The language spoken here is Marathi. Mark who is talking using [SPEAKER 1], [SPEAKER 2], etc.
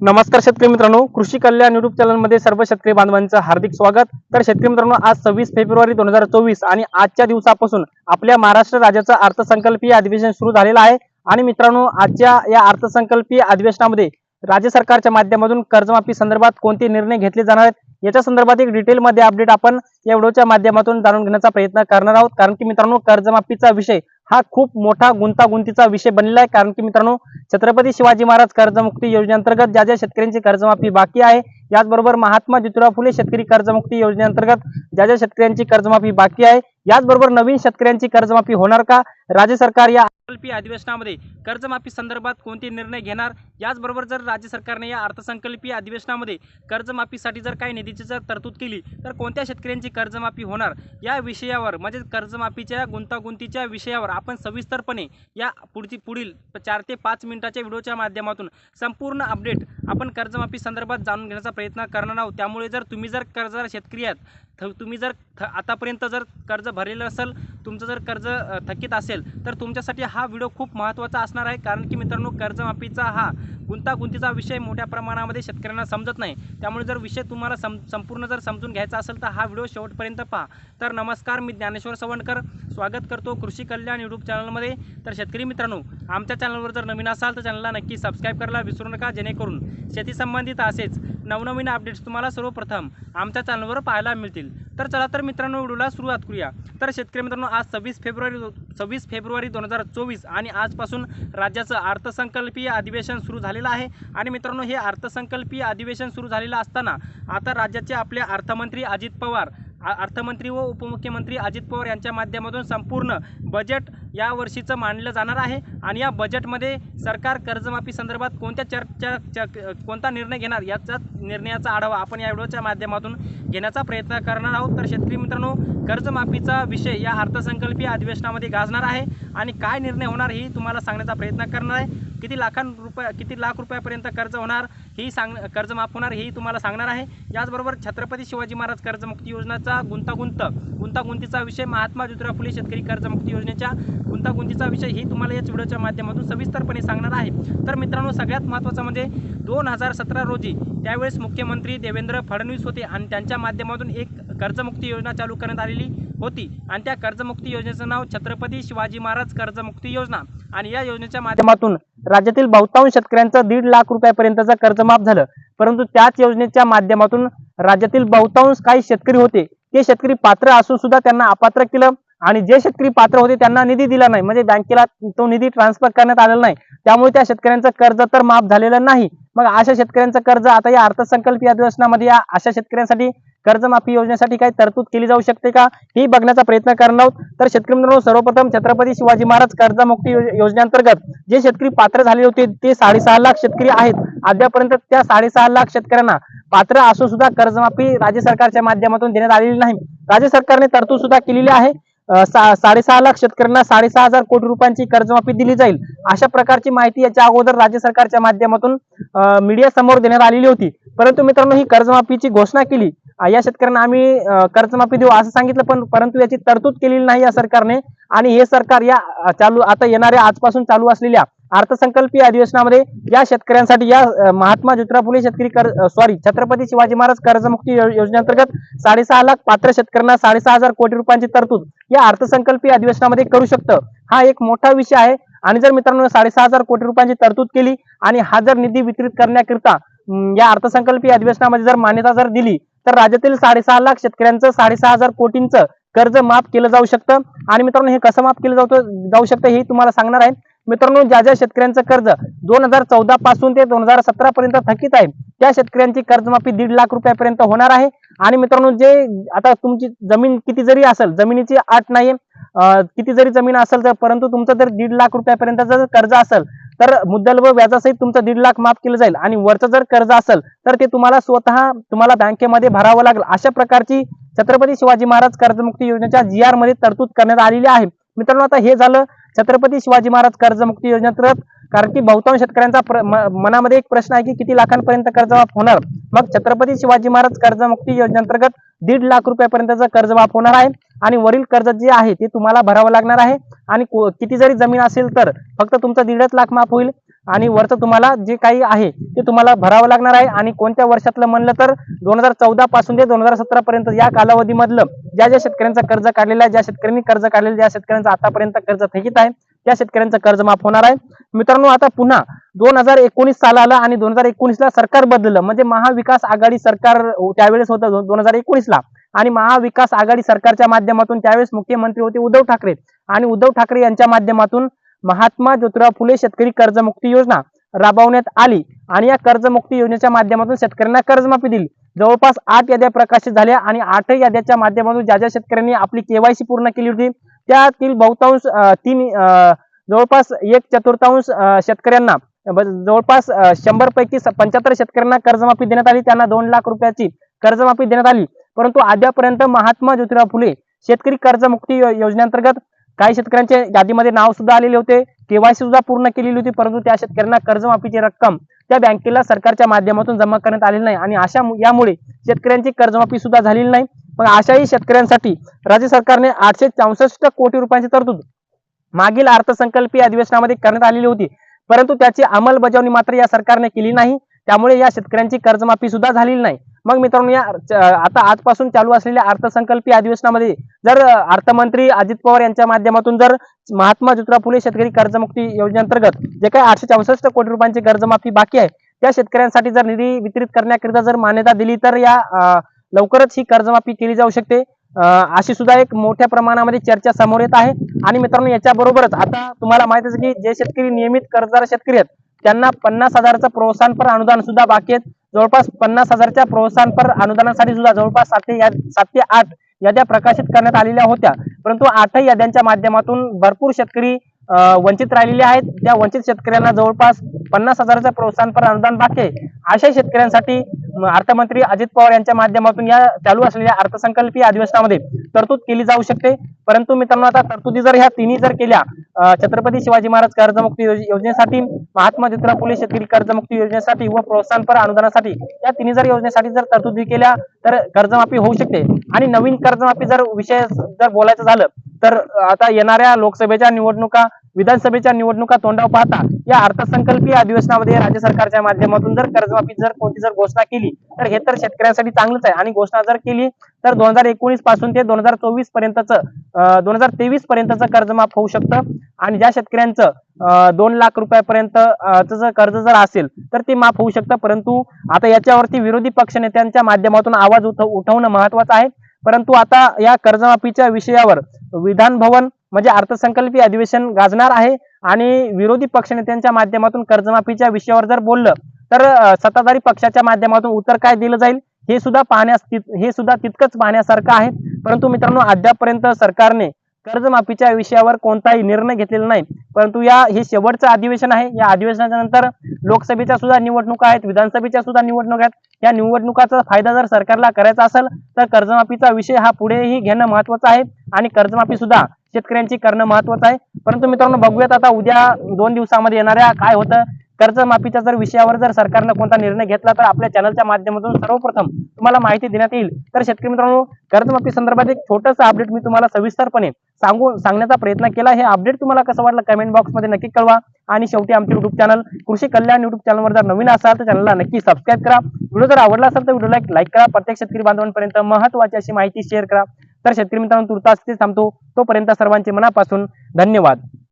[SPEAKER 1] नमस्कार शेतकरी मित्रांनो. कृषी कल्याण युट्यूब चॅनलमध्ये सर्व शेतकरी बांधवांचं हार्दिक स्वागत. तर शेतकरी मित्रांनो आज सव्वीस फेब्रुवारी दोन हजार चोवीस आणि आजच्या दिवसापासून आपल्या महाराष्ट्र राज्याचं अर्थसंकल्पीय अधिवेशन सुरू झालेलं आहे. आणि मित्रांनो आजच्या या अर्थसंकल्पीय अधिवेशनामध्ये राज्य सरकारच्या माध्यमातून कर्जमाफी संदर्भात कोणते निर्णय घेतले जाणार आहेत याच्या संदर्भात एक डिटेलमध्ये अपडेट आपण या व्हिडिओच्या माध्यमातून जाणून घेण्याचा प्रयत्न करणार आहोत. कारण की मित्रांनो कर्जमाफीचा विषय हा खूप मोठा गुंतागुंतीचा विषय बनलेला आहे. कारण की मित्रांनो छत्रपती शिवाजी महाराज कर्जमुक्ती योजनेअंतर्गत ज्या ज्या शेतकऱ्यांची कर्जमाफी बाकी आहे याचबरोबर महात्मा ज्योतिराव फुले शेतकरी कर्जमुक्ती योजनेअंतर्गत ज्या ज्या शेतकऱ्यांची कर्जमाफी बाकी आहे याचबरोबर नवीन शेतकऱ्यांची कर्जमाफी होणार का? राज्य सरकार या अर्थसंकल्पीय अधिवेशनामध्ये कर्जमाफी संदर्भात कोणते निर्णय घेणार? याचबरोबर जर राज्य सरकारने या अर्थसंकल्पीय अधिवेशनामध्ये कर्जमाफीसाठी जर काही निधीची जर तरतूद केली तर कोणत्या शेतकऱ्यांची कर्जमाफी होणार? या विषयावर म्हणजे कर्जमाफीच्या गुंतागुंतीच्या विषयावर आपण सविस्तरपणे या पुढची पुढील चार ते पाच मिनिटाच्या व्हिडिओच्या माध्यमातून संपूर्ण अपडेट आपण कर्जमाफी संदर्भात जाणून घेण्याचा प्रयत्न करणार आहोत. त्यामुळे जर तुम्ही जर कर्जदार शेतकरी आहात तुम्ही जर आतापर्यंत जर कर्ज भरलेलं असेल तुमचं जर कर्ज थकीत असेल तर तुमच्यासाठी हा व्हिडिओ खूप महत्त्वाचा असणार आहे. कारण की मित्रांनो कर्जमाफीचा हा गुंतागुंतीचा विषय मोठ्या प्रमाणामध्ये शेतकऱ्यांना समजत नाही. त्यामुळे जर विषय तुम्हाला सम संपूर्ण जर समजून घ्यायचा असेल तर हा व्हिडिओ शेवटपर्यंत पहा. तर नमस्कार मी ज्ञानेश्वर सवणकर स्वागत करतो कृषी कल्याण यूट्यूब चॅनलमध्ये. तर शेतकरी मित्रांनो आमच्या चॅनलवर जर नवीन असाल तर चॅनलला नक्की सबस्क्राईब करायला विसरू नका. जेणेकरून शेती संबंधित असेच नवनवीन अपडेट्स तुम्हाला सर्वप्रथम आमच्या चॅनलवर पाहायला मिळतील. तर चला तर मित्रांनो व्हिडिओला सुरुवात करूया. तर शेतकरी मित्रांनो आज सव्वीस फेब्रुवारी सव्वीस फेब्रुवारी दोन हजार चोवीस आणि आजपासून राज्याचं अर्थसंकल्पीय अधिवेशन सुरू झालेलं आहे. आणि मित्रांनो हे अर्थसंकल्पीय अधिवेशन सुरू झालेलं असताना आता राज्याचे आपले अर्थमंत्री अजित पवार अर्थमंत्री व उपमुख्यमंत्री अजित पवार यांच्या माध्यमातून संपूर्ण बजेट या वर्षीचं मांडलं जाणार आहे. आणि या बजेटमध्ये सरकार कर्जमाफी संदर्भात कोणत्या चर्चा च- कोणता निर्णय घेणार याचा निर्णयाचा आढावा आपण या व्हिडिओच्या माध्यमातून घेण्याचा प्रयत्न करणार आहोत. तर शेतकरी मित्रांनो कर्जमाफीचा विषय या अर्थसंकल्पीय अधिवेशनामध्ये गाजणार आहे. आणि काय निर्णय होणार हे तुम्हाला सांगण्याचा प्रयत्न करणार आहे. किती लाखां रुपये किती लाख रुपयापर्यंत कर्ज होणार ही सांग कर्ज माफ होणार हेही तुम्हाला सांगणार आहे. याचबरोबर छत्रपती शिवाजी महाराज कर्जमुक्ती योजनाचा गुंतागुंत गुंतागुंतीचा विषय महात्मा ज्योतिराव फुले शेतकरी कर्जमुक्ती योजनेच्या गुंतागुंतीचा विषय ही तुम्हाला याच व्हिडिओच्या माध्यमातून सविस्तरपणे सांगणार आहे. तर मित्रांनो सगळ्यात महत्त्वाचं म्हणजे दोन हजार सतरा रोजी त्यावेळेस मुख्यमंत्री देवेंद्र फडणवीस होते आणि त्यांच्या माध्यमातून एक कर्जमुक्ती योजना चालू करण्यात आलेली होती. आणि त्या कर्जमुक्ती योजनेचं नाव छत्रपती शिवाजी महाराज कर्जमुक्ती योजना. आणि या योजनेच्या माध्यमातून राज्यातील बहुतांश शेतकऱ्यांचं दीड लाख रुपयापर्यंतचं कर्ज माफ झालं. परंतु त्याच योजनेच्या माध्यमातून राज्यातील बहुतांश काही शेतकरी होते ते शेतकरी पात्र असून सुद्धा त्यांना अपात्र केलं आणि जे शेतकरी पात्र होते त्यांना निधी दिला नाही. म्हणजे बँकेला तो निधी ट्रान्सफर करण्यात आलेला नाही. त्यामुळे त्या शेतकऱ्यांचं कर्ज तर माफ झालेलं नाही. मग अशा शेतकऱ्यांचं कर्ज आता या अर्थसंकल्पीय अधिवेशनामध्ये या अशा शेतकऱ्यांसाठी कर्जमाफी योजनेसाठी काही तरतूद केली जाऊ शकते का? ही बघण्याचा प्रयत्न करणार आहोत. तर शेतकरी मित्रांनो सर्वप्रथम छत्रपती शिवाजी महाराज कर्जमुक्ती योजनेअंतर्गत जे शेतकरी पात्र झाले होते ते साडेसहा लाख शेतकरी आहेत. अद्यापर्यंत त्या साडेसहा लाख शेतकऱ्यांना पात्र असून सुद्धा कर्जमाफी राज्य सरकारच्या माध्यमातून देण्यात आलेली नाही. राज्य सरकारने तरतूद सुद्धा केलेली आहे. साडेसहा लाख शेतकऱ्यांना साडेसहा हजार कोटी रुपयांची कर्जमाफी दिली जाईल. अशा प्रकारची माहिती याच्या अगोदर राज्य सरकारच्या माध्यमातून मीडिया समोर देण्यात आलेली होती. परंतु मित्रांनो ही कर्जमाफीची घोषणा केली. या शेतकऱ्यांना आम्ही कर्जमाफी देऊ असं सांगितलं पण परंतु याची तरतूद केलेली नाही या सरकारने. आणि हे सरकार या चालू आता येणाऱ्या आजपासून चालू असलेल्या अर्थसंकल्पीय अधिवेशनामध्ये या शेतकऱ्यांसाठी या महात्मा ज्योतिराव फुले शेतकरी कर सॉरी छत्रपती शिवाजी महाराज कर्जमुक्ती योजनेअंतर्गत साडेसहा लाख पात्र शेतकऱ्यांना साडेसहा हजार कोटी रुपयांची तरतूद या अर्थसंकल्पीय अधिवेशनामध्ये करू शकतं. हा एक मोठा विषय आहे. आणि जर मित्रांनो साडेसहा हजार कोटी रुपयांची तरतूद केली आणि हा जर निधी वितरित करण्याकरिता या अर्थसंकल्पीय अधिवेशनामध्ये जर मान्यता जर दिली तर राज्यातील साडेसहा लाख शेतकऱ्यांचं साडेसहा हजार कोटींचं कर्ज माफ केलं जाऊ शकतं. आणि मित्रांनो हे कसं माफ केलं जाऊ जाऊ शकतं हे तुम्हाला सांगणार आहे. मित्रांनो ज्या ज्या शेतकऱ्यांचं कर्ज दोन हजार चौदा पासून ते दोन हजार सतरा पर्यंत थकीत आहे त्या शेतकऱ्यांची कर्जमाफी दीड लाख रुपयापर्यंत होणार आहे. आणि मित्रांनो जे आता तुमची जमीन किती जरी असेल जमिनीची आठ नाही किती जरी जमीन असेल तर परंतु तुमचं जर दीड लाख रुपयापर्यंत जर कर्ज असेल तर मुद्दल व व्याजासहित तुमचं दीड लाख माफ केलं जाईल. आणि वरचं जर कर्ज असेल तर ते तुम्हाला स्वतः तुम्हाला बँकेमध्ये भरावं लागेल. अशा प्रकारची छत्रपती शिवाजी महाराज कर्जमुक्ती योजनेच्या जी आरमध्ये तरतूद करण्यात आलेली आहे. मित्रांनो आता हे झालं छत्रपती शिवाजी महाराज कर्जमुक्ती योजनेअंतर्गत कारण की बहुतांश शेतकऱ्यांचा प्र- म- मनामध्ये एक प्रश्न आहे की किती लाखांपर्यंत कर्जमाफ होणार? मग छत्रपती शिवाजी महाराज कर्जमुक्ती योजनेअंतर्गत दीड लाख रुपयापर्यंतचं कर्जमाफ होणार आहे. आणि वरील कर्ज जे आहे ते तुम्हाला भरावं लागणार आहे. आणि किती जरी जमीन असेल तर फक्त तुमचं दीडच लाख माफ होईल. आणि वरचं तुम्हाला जे काही आहे ते तुम्हाला भरावं लागणार आहे. आणि कोणत्या वर्षातलं म्हणलं तर दोन हजार चौदा पासून ते दोन हजार सतरा पर्यंत या कालावधीमधलं ज्या ज्या शेतकऱ्यांचं कर्ज काढलेलं आहे ज्या शेतकऱ्यांनी कर्ज काढलेलं ज्या शेतकऱ्यांचं आतापर्यंत कर्ज थकीत आहे त्या शेतकऱ्यांचं कर्ज माफ होणार आहे. मित्रांनो आता पुन्हा दोन हजार एकोणीस साल आलं आणि दोन हजार एकोणीसला सरकार बदललं. म्हणजे महाविकास आघाडी सरकार त्यावेळेस होतं दोन हजार एकोणीस ला आणि महाविकास आघाडी सरकारच्या माध्यमातून त्यावेळेस मुख्यमंत्री होते उद्धव ठाकरे. आणि उद्धव ठाकरे यांच्या माध्यमातून महात्मा ज्योतिराव फुले शेतकरी कर्जमुक्ती योजना राबवण्यात आली. आणि या कर्जमुक्ती योजनेच्या माध्यमातून शेतकऱ्यांना कर्जमाफी दिली. जवळपास आठ याद्या प्रकाशित झाल्या आणि आठही याद्याच्या माध्यमातून ज्या ज्या शेतकऱ्यांनी आपली केवायसी पूर्ण केली होती त्यातील बहुतांश तीन जवळपास एक चतुर्थांश शेतकऱ्यांना जवळपास शंभर पैकी पंच्याहत्तर शेतकऱ्यांना कर्जमाफी देण्यात आली. त्यांना दोन लाख रुपयाची कर्जमाफी देण्यात आली. परंतु अद्यापर्यंत महात्मा ज्योतिराव फुले शेतकरी कर्जमुक्ती योजनेअंतर्गत काही शेतकऱ्यांच्या यादीमध्ये नाव सुद्धा आलेले होते. केवायसी सुद्धा पूर्ण केलेली होती परंतु त्या शेतकऱ्यांना कर्जमाफीची रक्कम त्या बँकेला सरकारच्या माध्यमातून जमा करण्यात आलेली नाही आणि अशा यामुळे शेतकऱ्यांची कर्जमाफी सुद्धा झालेली नाही. पण अशाही शेतकऱ्यांसाठी राज्य सरकारने आठशे चौसष्ट कोटी रुपयांची तरतूद मागील अर्थसंकल्पीय अधिवेशनामध्ये करण्यात आलेली होती. परंतु त्याची अंमलबजावणी मात्र या सरकारने केली नाही. त्यामुळे या शेतकऱ्यांची कर्जमाफी सुद्धा झालेली नाही. मग मित्रांनो या आता आजपासून चालू असलेल्या अर्थसंकल्पीय अधिवेशनामध्ये जर अर्थमंत्री अजित पवार यांच्या माध्यमातून जर महात्मा ज्योतिराव फुले शेतकरी कर्जमुक्ती योजनेअंतर्गत जे काही आठशे चौसष्ट कोटी रुपयांची कर्जमाफी बाकी आहे त्या शेतकऱ्यांसाठी जर निधी वितरित करण्याकरिता जर मान्यता दिली तर या लवकरच ही कर्जमाफी केली जाऊ शकते. अशी सुद्धा एक मोठ्या प्रमाणामध्ये चर्चा समोर येत आहे. आणि मित्रांनो याच्या बरोबरच आता तुम्हाला माहीत आहे की जे शेतकरी नियमित कर्जदार शेतकरी आहेत त्यांना पन्नास हजाराचं प्रोत्साहनपर अनुदान सुद्धा बाकी आहेत. जवळपास पन्नास हजारच्या प्रोत्साहनपर अनुदानासाठी सुद्धा जवळपास सात ते सात ते आठ याद्या प्रकाशित करण्यात आलेल्या होत्या. परंतु आठही याद्यांच्या माध्यमातून भरपूर शेतकरी वंचित राहिलेले आहेत. त्या वंचित शेतकऱ्यांना जवळपास पन्नास हजाराचं प्रोत्साहनपर अनुदान बाकी आहे. अशा शेतकऱ्यांसाठी अर्थमंत्री अजित पवार यांच्या माध्यमातून या चालू असलेल्या अर्थसंकल्पीय अधिवेशनामध्ये तरतूद केली जाऊ शकते. परंतु मित्रांनो आता तरतुदी जर ह्या तिन्ही जर केल्या छत्रपती शिवाजी महाराज कर्जमुक्ती योजनेसाठी महात्मा ज्योतिराव फुले शेतकरी कर्जमुक्ती योजनेसाठी व प्रोत्साहनपर अनुदानासाठी या तिन्ही जर योजनेसाठी जर तरतुदी केल्या तर कर्जमाफी होऊ शकते. आणि नवीन कर्जमाफी जर विषय जर बोलायचं झालं तर आता येणाऱ्या लोकसभेच्या निवडणुका विधानसभेच्या निवडणुका तोंडावर पाहता या अर्थसंकल्पीय अधिवेशनामध्ये राज्य सरकारच्या माध्यमातून जर कर्जमाफी जर कोणती जर घोषणा केली तर हे तर शेतकऱ्यांसाठी चांगलंच आहे. आणि घोषणा जर केली तर दोन हजार एकोणीसपासून ते दोन हजार चोवीस पर्यंतचं दोन हजार तेवीस पर्यंतचं कर्जमाफ होऊ शकतं. आणि ज्या शेतकऱ्यांचं अं, दोन लाख रुपयापर्यंत जर कर्ज जर असेल तर ते माफ होऊ शकतं. परंतु आता याच्यावरती विरोधी पक्षनेत्यांच्या माध्यमातून आवाज उठव उठवणं महत्वाचं आहे. परंतु आता या कर्जमाफीच्या विषयावर विधान भवन म्हणजे अर्थसंकल्पीय अधिवेशन गाजणार आहे आणि विरोधी पक्षनेत्यांच्या माध्यमातून कर्जमाफीच्या विषयावर जर बोललं तर सत्ताधारी पक्षाच्या माध्यमातून उत्तर काय दिलं जाईल हे सुद्धा पाहण्यास हे सुद्धा तितकंच पाहण्यासारखं आहे. परंतु मित्रांनो अद्यापपर्यंत सरकारने कर्जमाफीच्या विषयावर कोणताही निर्णय घेतलेला नाही. परंतु या हे शेवटचं अधिवेशन आहे. या अधिवेशनाच्या नंतर लोकसभेच्या सुद्धा निवडणुका आहेत विधानसभेच्या सुद्धा निवडणुका आहेत. या निवडणुकाचा फायदा जर सरकारला करायचा असेल तर कर्जमाफीचा विषय हा पुढेही घेणं महत्वाचं आहे आणि कर्जमाफी सुद्धा शेतकऱ्यांची करणं महत्वाचं आहे. परंतु मित्रांनो बघूयात आता उद्या दोन दिवसामध्ये येणाऱ्या काय होतं कर्जमाफीच्या जर विषयावर जर सरकारनं कोणता निर्णय घेतला तर आपल्या चॅनलच्या माध्यमातून सर्वप्रथम तुम्हाला माहिती देण्यात येईल. तर शेतकरी मित्रांनो कर्जमाफी संदर्भात एक छोटंसं अपडेट मी तुम्हाला सविस्तरपणे सांगू सांगण्याचा प्रयत्न केला. हे अपडेट तुम्हाला कसं वाटलं कमेंट बॉक्समध्ये नक्की कळवा. आणि शेवटी आमचे युट्यूब चॅनल कृषी कल्याण युट्यूब चॅनलवर जर नवीन असाल तर चॅनलला नक्की सबस्क्राईब करा. व्हिडिओ जर आवडला असेल तर व्हिडिओला एक लाईक करा. प्रत्येक शेतकरी बांधवांपर्यंत महत्वाची अशी माहिती शेअर करा. तर शेतकरी मित्रांनो तुर्तास थांबतो. तोपर्यंत सर्वांचे मनापासून धन्यवाद.